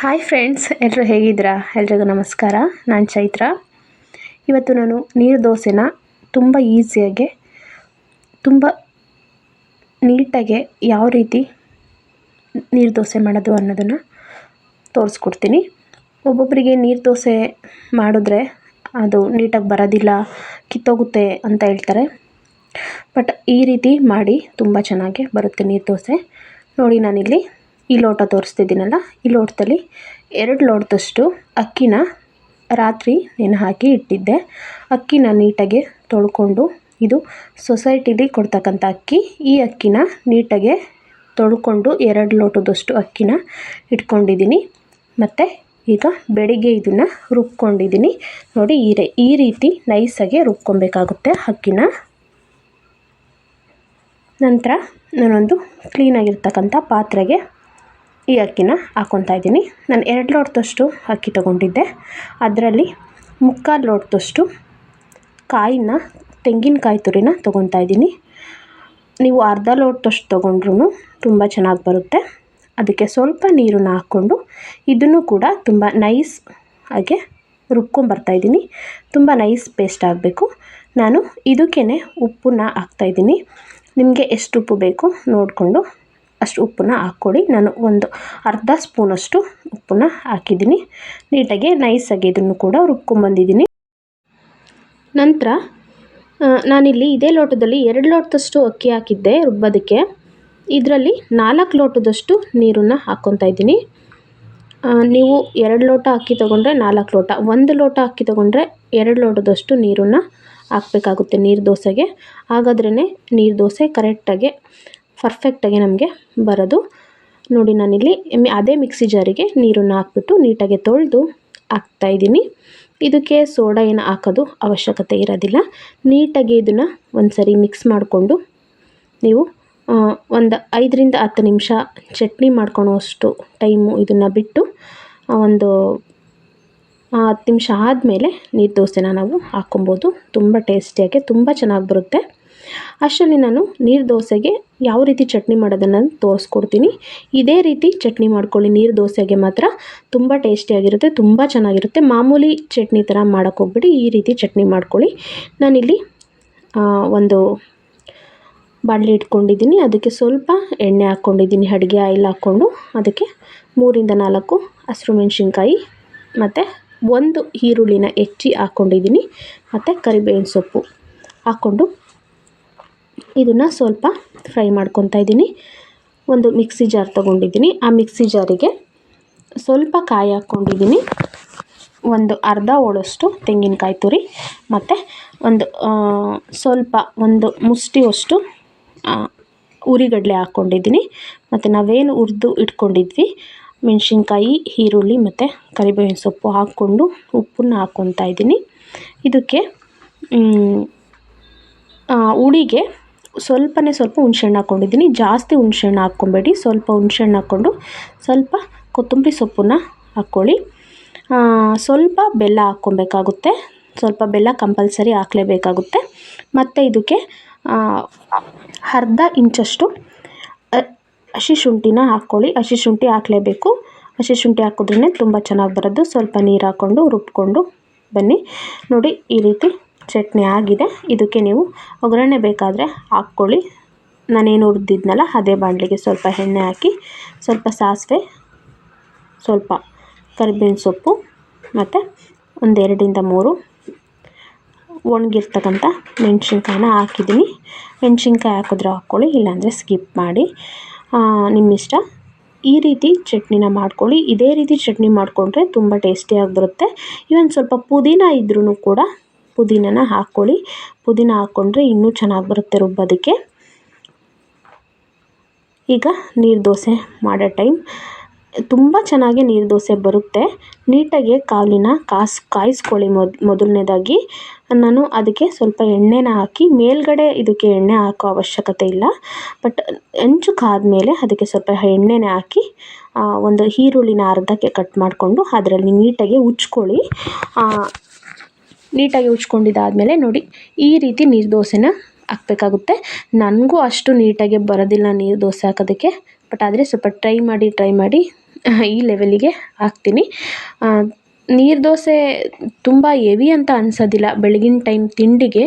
Hi friends ಎಲ್ಲರೂ ಹೇಗಿದ್ದೀರಾ? ಎಲ್ರಿಗೂ ನಮಸ್ಕಾರ. ನಾನು ಚೈತ್ರ. ಇವತ್ತು ನಾನು ನೀರು ದೋಸೆನ ತುಂಬ ಈಸಿಯಾಗೆ ತುಂಬ ನೀಟಾಗೆ ಯಾವ ರೀತಿ ನೀರು ದೋಸೆ ಮಾಡೋದು ಅನ್ನೋದನ್ನು ತೋರಿಸ್ಕೊಡ್ತೀನಿ. ಒಬ್ಬೊಬ್ಬರಿಗೆ ನೀರು ದೋಸೆ ಮಾಡಿದ್ರೆ ಅದು ನೀಟಾಗಿ ಬರೋದಿಲ್ಲ, ಕಿತ್ತೋಗುತ್ತೆ ಅಂತ ಹೇಳ್ತಾರೆ. ಬಟ್ ಈ ರೀತಿ ಮಾಡಿ ತುಂಬ ಚೆನ್ನಾಗಿ ಬರುತ್ತೆ ನೀರು ದೋಸೆ. ನೋಡಿ ನಾನಿಲ್ಲಿ ಈ ಲೋಟ ತೋರಿಸ್ತಿದ್ದೀನಲ್ಲ, ಈ ಲೋಟದಲ್ಲಿ ಎರಡು ಲೋಟದಷ್ಟು ಅಕ್ಕಿನ ರಾತ್ರಿ ನೆನೆ ಹಾಕಿ ಇಟ್ಟಿದ್ದೆ. ಅಕ್ಕಿನ ನೀಟಾಗಿ ತೊಳ್ಕೊಂಡು ಇದು ಸೊಸೈಟಿಲಿ ಕೊಡ್ತಕ್ಕಂಥ ಅಕ್ಕಿ, ಈ ಅಕ್ಕಿನ ನೀಟಾಗೆ ತೊಳ್ಕೊಂಡು ಎರಡು ಲೋಟದಷ್ಟು ಅಕ್ಕಿನ ಇಟ್ಕೊಂಡಿದ್ದೀನಿ. ಮತ್ತು ಈಗ ಬೆಳಿಗ್ಗೆ ಇದನ್ನು ರುಬ್ಕೊಂಡಿದ್ದೀನಿ. ನೋಡಿ, ಈ ರೇ, ಈ ರೀತಿ ನೈಸಾಗಿ ರುಬ್ಕೊಬೇಕಾಗುತ್ತೆ ಅಕ್ಕಿನ. ನಂತರ ನಾನೊಂದು ಕ್ಲೀನಾಗಿರ್ತಕ್ಕಂಥ ಪಾತ್ರೆಗೆ ಈ ಅಕ್ಕಿನ ಹಾಕ್ಕೊತಾ ಇದ್ದೀನಿ. ನಾನು ಎರಡು ಲೋಟದಷ್ಟು ಅಕ್ಕಿ ತೊಗೊಂಡಿದ್ದೆ. ಅದರಲ್ಲಿ ಮುಕ್ಕಾಲು ಲೋಟದಷ್ಟು ಕಾಯಿನ, ತೆಂಗಿನಕಾಯಿ ತುರಿನ ತೊಗೊತಾ ಇದ್ದೀನಿ. ನೀವು ಅರ್ಧ ಲೋಟದಷ್ಟು ತೊಗೊಂಡ್ರೂ ತುಂಬ ಚೆನ್ನಾಗಿ ಬರುತ್ತೆ. ಅದಕ್ಕೆ ಸ್ವಲ್ಪ ನೀರನ್ನು ಹಾಕ್ಕೊಂಡು ಇದನ್ನು ಕೂಡ ತುಂಬ ನೈಸ್ ಹಾಗೆ ರುಬ್ಕೊಂಬರ್ತಾಯಿದ್ದೀನಿ ತುಂಬ ನೈಸ್ ಪೇಸ್ಟ್ ಆಗಬೇಕು. ನಾನು ಇದಕ್ಕೇ ಉಪ್ಪನ್ನ ಹಾಕ್ತಾಯಿದ್ದೀನಿ ನಿಮಗೆ ಎಷ್ಟು ಉಪ್ಪು ಬೇಕು ನೋಡಿಕೊಂಡು ಅಷ್ಟು ಉಪ್ಪನ್ನ ಹಾಕ್ಕೊಳ್ಳಿ ನಾನು ಒಂದು ಅರ್ಧ ಸ್ಪೂನಷ್ಟು ಉಪ್ಪನ್ನ ಹಾಕಿದ್ದೀನಿ. ನೀಟಾಗಿ ನೈಸಾಗಿ ಇದನ್ನು ಕೂಡ ರುಬ್ಕೊಂಬಂದಿದ್ದೀನಿ. ನಂತರ ನಾನಿಲ್ಲಿ ಇದೇ ಲೋಟದಲ್ಲಿ ಎರಡು ಲೋಟದಷ್ಟು ಅಕ್ಕಿ ಹಾಕಿದ್ದೆ ರುಬ್ಬೋದಕ್ಕೆ. ಇದರಲ್ಲಿ ನಾಲ್ಕು ಲೋಟದಷ್ಟು ನೀರನ್ನು ಹಾಕ್ಕೊತಾ ಇದ್ದೀನಿ. ನೀವು ಎರಡು ಲೋಟ ಅಕ್ಕಿ ತೊಗೊಂಡ್ರೆ ನಾಲ್ಕು ಲೋಟ, ಒಂದು ಲೋಟ ಅಕ್ಕಿ ತೊಗೊಂಡ್ರೆ ಎರಡು ಲೋಟದಷ್ಟು ನೀರನ್ನು ಹಾಕಬೇಕಾಗುತ್ತೆ ನೀರು ದೋಸೆಗೆ. ಹಾಗಾದ್ರೇ ನೀರು ದೋಸೆ ಕರೆಕ್ಟಾಗಿ ಪರ್ಫೆಕ್ಟಾಗಿ ನಮಗೆ ಬರೋದು. ನೋಡಿ ನಾನಿಲ್ಲಿ ಅದೇ ಮಿಕ್ಸಿ ಜಾರಿಗೆ ನೀರನ್ನು ಹಾಕ್ಬಿಟ್ಟು ನೀಟಾಗಿ ತೊಳೆದು ಹಾಕ್ತಾಯಿದ್ದೀನಿ ಇದಕ್ಕೆ ಸೋಡಾ ಏನು ಹಾಕೋದು ಅವಶ್ಯಕತೆ ಇರೋದಿಲ್ಲ. ನೀಟಾಗಿ ಇದನ್ನು ಒಂದು ಸರಿ ಮಿಕ್ಸ್ ಮಾಡಿಕೊಂಡು ನೀವು ಒಂದು ಐದರಿಂದ ಹತ್ತು ನಿಮಿಷ ಚಟ್ನಿ ಮಾಡ್ಕೊಳೋಷ್ಟು ಟೈಮು ಇದನ್ನು ಬಿಟ್ಟು ಒಂದು ಹತ್ತು ನಿಮಿಷ ಆದಮೇಲೆ ನೀರು ದೋಸೆನ ನಾವು ಹಾಕ್ಕೊಬೋದು. ತುಂಬ ಟೇಸ್ಟಿಯಾಗಿ ತುಂಬ ಚೆನ್ನಾಗಿ ಬರುತ್ತೆ. ಅಷ್ಟರಲ್ಲಿ ನಾನು ನೀರು ದೋಸೆಗೆ ಯಾವ ರೀತಿ ಚಟ್ನಿ ಮಾಡೋದನ್ನು ತೋರಿಸ್ಕೊಡ್ತೀನಿ. ಇದೇ ರೀತಿ ಚಟ್ನಿ ಮಾಡ್ಕೊಳ್ಳಿ. ನೀರು ದೋಸೆಗೆ ಮಾತ್ರ ತುಂಬ ಟೇಸ್ಟಿಯಾಗಿರುತ್ತೆ ತುಂಬ ಚೆನ್ನಾಗಿರುತ್ತೆ. ಮಾಮೂಲಿ ಚಟ್ನಿ ಥರ ಮಾಡೋಕ್ಕೆ ಹೋಗ್ಬಿಡಿ. ಈ ರೀತಿ ಚಟ್ನಿ ಮಾಡ್ಕೊಳ್ಳಿ. ನಾನಿಲ್ಲಿ ಒಂದು ಬಾಣಲಿ ಇಟ್ಕೊಂಡಿದ್ದೀನಿ. ಅದಕ್ಕೆ ಸ್ವಲ್ಪ ಎಣ್ಣೆ ಹಾಕ್ಕೊಂಡಿದ್ದೀನಿ, ಅಡುಗೆ ಆಯಿಲ್ ಹಾಕ್ಕೊಂಡು. ಅದಕ್ಕೆ ಮೂರಿಂದ ನಾಲ್ಕು ಹಸಿರು ಮೆಣಸಿನ್ಕಾಯಿ, ಮತ್ತು ಒಂದು ಈರುಳ್ಳಿನ ಹೆಚ್ಚಿ ಹಾಕ್ಕೊಂಡಿದ್ದೀನಿ. ಮತ್ತು ಕರಿಬೇವಿನ ಸೊಪ್ಪು ಹಾಕ್ಕೊಂಡು ಇದನ್ನು ಸ್ವಲ್ಪ ಫ್ರೈ ಮಾಡ್ಕೊತಾ ಇದ್ದೀನಿ. ಒಂದು ಮಿಕ್ಸಿ ಜಾರ್ ತೊಗೊಂಡಿದ್ದೀನಿ. ಆ ಮಿಕ್ಸಿ ಜಾರಿಗೆ ಸ್ವಲ್ಪ ಕಾಯಿ ಹಾಕ್ಕೊಂಡಿದ್ದೀನಿ. ಒಂದು ಅರ್ಧ ಹೋಳಷ್ಟು ತೆಂಗಿನಕಾಯಿ ತುರಿ ಮತ್ತು ಒಂದು ಸ್ವಲ್ಪ ಒಂದು ಮುಷ್ಟಿಯಷ್ಟು ಉರಿಗಡಲೆ ಹಾಕ್ಕೊಂಡಿದ್ದೀನಿ. ಮತ್ತು ನಾವೇನು ಹುರಿದು ಇಟ್ಕೊಂಡಿದ್ವಿ, ಮೆಣಸಿನ್ಕಾಯಿ, ಈರುಳ್ಳಿ ಮತ್ತು ಕರಿಬೇವಿನ ಸೊಪ್ಪು ಹಾಕ್ಕೊಂಡು ಉಪ್ಪನ್ನ ಹಾಕ್ಕೊತಾ ಇದ್ದೀನಿ. ಇದಕ್ಕೆ ಹುಳಿಗೆ ಸ್ವಲ್ಪನೇ ಸ್ವಲ್ಪ ಹುಣ್ಸೆಹಣ್ಣು ಹಾಕ್ಕೊಂಡಿದ್ದೀನಿ. ಜಾಸ್ತಿ ಹುಣ್ಸೆಹಣ್ಣು ಹಾಕ್ಕೊಬೇಡಿ. ಸ್ವಲ್ಪ ಹುಣ್ಸೆಹಣ್ಣು ಹಾಕ್ಕೊಂಡು ಸ್ವಲ್ಪ ಕೊತ್ತಂಬರಿ ಸೊಪ್ಪನ್ನ ಹಾಕ್ಕೊಳ್ಳಿ. ಸ್ವಲ್ಪ ಬೆಲ್ಲ ಹಾಕ್ಕೊಬೇಕಾಗುತ್ತೆ. ಸ್ವಲ್ಪ ಬೆಲ್ಲ ಕಂಪಲ್ಸರಿ ಹಾಕ್ಲೇಬೇಕಾಗುತ್ತೆ. ಮತ್ತು ಇದಕ್ಕೆ ಅರ್ಧ ಇಂಚಷ್ಟು ಹಸಿ ಶುಂಠಿನ ಹಾಕ್ಕೊಳ್ಳಿ. ಹಸಿ ಶುಂಠಿ ಹಾಕ್ಲೇಬೇಕು. ಹಸಿ ಶುಂಠಿ ಹಾಕಿದ್ರೇ ತುಂಬ ಚೆನ್ನಾಗಿ ಬರೋದು. ಸ್ವಲ್ಪ ನೀರು ಹಾಕ್ಕೊಂಡು, ರುಬ್ಕೊಂಡು ಬನ್ನಿ. ನೋಡಿ ಈ ರೀತಿ ಚಟ್ನಿ ಆಗಿದೆ. ಇದಕ್ಕೆ ನೀವು ಒಗ್ಗರಣೆ ಬೇಕಾದರೆ ಹಾಕ್ಕೊಳ್ಳಿ. ನಾನೇನು ಹುರಿದಿದ್ನಲ್ಲ, ಅದೇ ಬಾಣಲಿಗೆ ಸ್ವಲ್ಪ ಎಣ್ಣೆ ಹಾಕಿ, ಸ್ವಲ್ಪ ಸಾಸಿವೆ, ಸ್ವಲ್ಪ ಕರಿಬೇವಿನ ಸೊಪ್ಪು, ಮತ್ತು ಒಂದೆರಡರಿಂದ ಮೂರು ಒಣಗಿರ್ತಕ್ಕಂಥ ಮೆಣಸಿನ್ಕಾಯಿನ ಹಾಕಿದ್ದೀನಿ. ಮೆಣಸಿನ್ಕಾಯಿ ಹಾಕಿದ್ರೆ ಹಾಕ್ಕೊಳ್ಳಿ, ಇಲ್ಲಾಂದರೆ ಸ್ಕಿಪ್ ಮಾಡಿ. ನಿಮ್ಮಿಷ್ಟ. ಈ ರೀತಿ ಚಟ್ನಿನ ಮಾಡ್ಕೊಳ್ಳಿ. ಇದೇ ರೀತಿ ಚಟ್ನಿ ಮಾಡಿಕೊಂಡ್ರೆ ತುಂಬ ಟೇಸ್ಟಿಯಾಗಿ ಬರುತ್ತೆ ಇವನ್ ಸ್ವಲ್ಪ ಪುದೀನ ಇದ್ರೂ ಕೂಡ ಪುದೀನನ ಹಾಕ್ಕೊಳ್ಳಿ. ಪುದೀನ ಹಾಕ್ಕೊಂಡ್ರೆ ಇನ್ನೂ ಚೆನ್ನಾಗಿ ಬರುತ್ತೆ ರುಬ್ಬೋದಕ್ಕೆ. ಈಗ ನೀರು ದೋಸೆ ಮಾಡೋ ಟೈಮ್. ತುಂಬ ಚೆನ್ನಾಗಿ ನೀರು ದೋಸೆ ಬರುತ್ತೆ. ನೀಟಾಗಿ ಕಾಲಿನ ಕಾಸ್, ಕಾಯಿಸ್ಕೊಳ್ಳಿ ಮೊದ್, ಮೊದಲನೇದಾಗಿ. ನಾನು ಅದಕ್ಕೆ ಸ್ವಲ್ಪ ಎಣ್ಣೆನ ಹಾಕಿ, ಮೇಲ್ಗಡೆ ಇದಕ್ಕೆ ಎಣ್ಣೆ ಹಾಕೋ ಅವಶ್ಯಕತೆ ಇಲ್ಲ. ಬಟ್ ಹೆಂಚು ಕಾದ್ಮೇಲೆ ಅದಕ್ಕೆ ಸ್ವಲ್ಪ ಎಣ್ಣೆನೇ ಹಾಕಿ ಒಂದು ಈರುಳ್ಳಿನ ಅರ್ಧಕ್ಕೆ ಕಟ್ ಮಾಡಿಕೊಂಡು ಅದರಲ್ಲಿ ನೀಟಾಗಿ ಉಜ್ಕೊಳ್ಳಿ. ನೀಟಾಗಿ ಉಜ್ಕೊಂಡಿದ್ದಾದಮೇಲೆ ನೋಡಿ, ಈ ರೀತಿ ನೀರು ದೋಸೆನ ಹಾಕ್ಬೇಕಾಗುತ್ತೆ. ನನಗೂ ಅಷ್ಟು ನೀಟಾಗಿ ಬರೋದಿಲ್ಲ ನೀರು ದೋಸೆ ಹಾಕೋದಕ್ಕೆ, ಬಟ್ ಆದರೆ ಸ್ವಲ್ಪ ಟ್ರೈ ಮಾಡಿ ಟ್ರೈ ಮಾಡಿ, ಈ ಲೆವೆಲಿಗೆ ಹಾಕ್ತೀನಿ. ನೀರು ದೋಸೆ ತುಂಬ ಹೆವಿ ಅಂತ ಅನ್ಸೋದಿಲ್ಲ. ಬೆಳಗಿನ ಟೈಮ್ ತಿಂಡಿಗೆ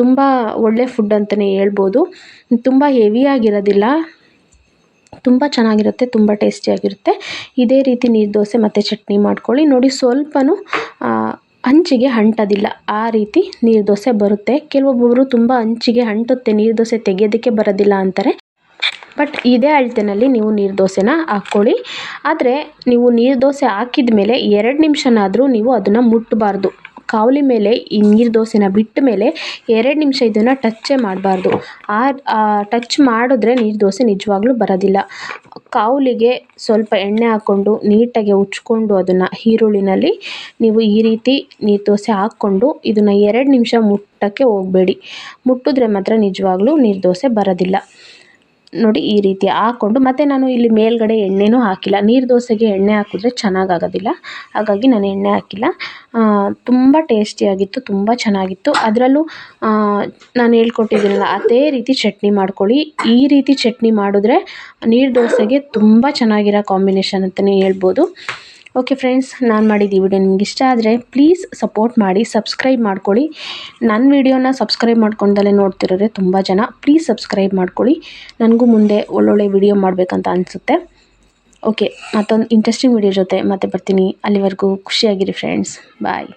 ತುಂಬ ಒಳ್ಳೆ ಫುಡ್ ಅಂತಲೇ ಹೇಳ್ಬೋದು. ತುಂಬ ಹೆವಿಯಾಗಿರೋದಿಲ್ಲ ತುಂಬ ಚೆನ್ನಾಗಿರುತ್ತೆ, ತುಂಬ ಟೇಸ್ಟಿಯಾಗಿರುತ್ತೆ ಇದೇ ರೀತಿ ನೀರು ದೋಸೆ ಮತ್ತು ಚಟ್ನಿ ಮಾಡ್ಕೊಳ್ಳಿ. ನೋಡಿ, ಸ್ವಲ್ಪನೂ ಹಂಚಿಗೆ ಅಂಟೋದಿಲ್ಲ ಆ ರೀತಿ ನೀರು ದೋಸೆ ಬರುತ್ತೆ. ಕೆಲವೊಬ್ಬೊಬ್ಬರು ತುಂಬ ಹಂಚಿಗೆ ಅಂಟುತ್ತೆ ನೀರು ದೋಸೆ ತೆಗೆಯೋದಕ್ಕೆ ಬರೋದಿಲ್ಲ ಅಂತಾರೆ. ಬಟ್ ಇದೇ ಅಳತೆನಲ್ಲಿ ನೀವು ನೀರು ದೋಸೆನ ಹಾಕ್ಕೊಳ್ಳಿ. ಆದರೆ ನೀವು ನೀರು ದೋಸೆ ಹಾಕಿದ ಮೇಲೆ ಎರಡು ನಿಮಿಷನಾದರೂ ನೀವು ಅದನ್ನು ಮುಟ್ಟಬಾರ್ದು ಕಾವಲಿ ಮೇಲೆ ಈ ನೀರು ದೋಸೆನ ಬಿಟ್ಟ ಮೇಲೆ ಎರಡು ನಿಮಿಷ ಇದನ್ನು ಟಚ್ಚೇ ಮಾಡಬಾರ್ದು. ಆ ಟಚ್ ಮಾಡಿದ್ರೆ ನೀರು ದೋಸೆ ನಿಜವಾಗ್ಲೂ ಬರೋದಿಲ್ಲ. ಕಾವಲಿಗೆ ಸ್ವಲ್ಪ ಎಣ್ಣೆ ಹಾಕ್ಕೊಂಡು ನೀಟಾಗಿ ಉಚ್ಕೊಂಡು ಅದನ್ನು ಈರುಳ್ಳಿನಲ್ಲಿ ನೀವು ಈ ರೀತಿ ನೀರು ದೋಸೆ ಹಾಕ್ಕೊಂಡು ಇದನ್ನು ಎರಡು ನಿಮಿಷ ಮುಟ್ಟೋಕ್ಕೆ ಹೋಗಬೇಡಿ. ಮುಟ್ಟಿದ್ರೆ ಮಾತ್ರ ನಿಜವಾಗ್ಲೂ ನೀರು ದೋಸೆ ಬರೋದಿಲ್ಲ. ನೋಡಿ ಈ ರೀತಿ ಹಾಕ್ಕೊಂಡು, ಮತ್ತು ನಾನು ಇಲ್ಲಿ ಮೇಲ್ಗಡೆ ಎಣ್ಣೆನೂ ಹಾಕಿಲ್ಲ. ನೀರು ದೋಸೆಗೆ ಎಣ್ಣೆ ಹಾಕಿದ್ರೆ ಚೆನ್ನಾಗಾಗೋದಿಲ್ಲ. ಹಾಗಾಗಿ ನಾನು ಎಣ್ಣೆ ಹಾಕಿಲ್ಲ. ತುಂಬ ಟೇಸ್ಟಿಯಾಗಿತ್ತು ತುಂಬ ಚೆನ್ನಾಗಿತ್ತು. ಅದರಲ್ಲೂ ನಾನು ಹೇಳ್ಕೊಟ್ಟಿದ್ದೀನಲ್ಲ, ಅದೇ ರೀತಿ ಚಟ್ನಿ ಮಾಡ್ಕೊಳ್ಳಿ. ಈ ರೀತಿ ಚಟ್ನಿ ಮಾಡಿದ್ರೆ ನೀರು ದೋಸೆಗೆ ತುಂಬ ಚೆನ್ನಾಗಿರೋ ಕಾಂಬಿನೇಷನ್ ಅಂತಲೇ ಹೇಳ್ಬೋದು. ಓಕೆ ಫ್ರೆಂಡ್ಸ್ ನಾನು ಮಾಡಿದ ಈ ವಿಡಿಯೋ ನಿಮ್ಗೆ ಇಷ್ಟ ಆದರೆ ಪ್ಲೀಸ್ ಸಪೋರ್ಟ್ ಮಾಡಿ ಸಬ್ಸ್ಕ್ರೈಬ್ ಮಾಡ್ಕೊಳ್ಳಿ. ನನ್ನ ವಿಡಿಯೋನ ಸಬ್ಸ್ಕ್ರೈಬ್ ಮಾಡ್ಕೊಂಡಲ್ಲೇ ನೋಡ್ತಿರೋರೆ ತುಂಬ ಜನ ಪ್ಲೀಸ್ ಸಬ್ಸ್ಕ್ರೈಬ್ ಮಾಡ್ಕೊಳ್ಳಿ. ನನಗೂ ಮುಂದೆ ಒಳ್ಳೊಳ್ಳೆ ವಿಡಿಯೋ ಮಾಡಬೇಕಂತ ಅನಿಸುತ್ತೆ. ಓಕೆ ಮತ್ತೊಂದು ಇಂಟ್ರೆಸ್ಟಿಂಗ್ ವಿಡಿಯೋ ಜೊತೆ ಮತ್ತೆ ಬರ್ತೀನಿ. ಅಲ್ಲಿವರೆಗೂ ಖುಷಿಯಾಗಿರಿ ಫ್ರೆಂಡ್ಸ್ ಬಾಯ್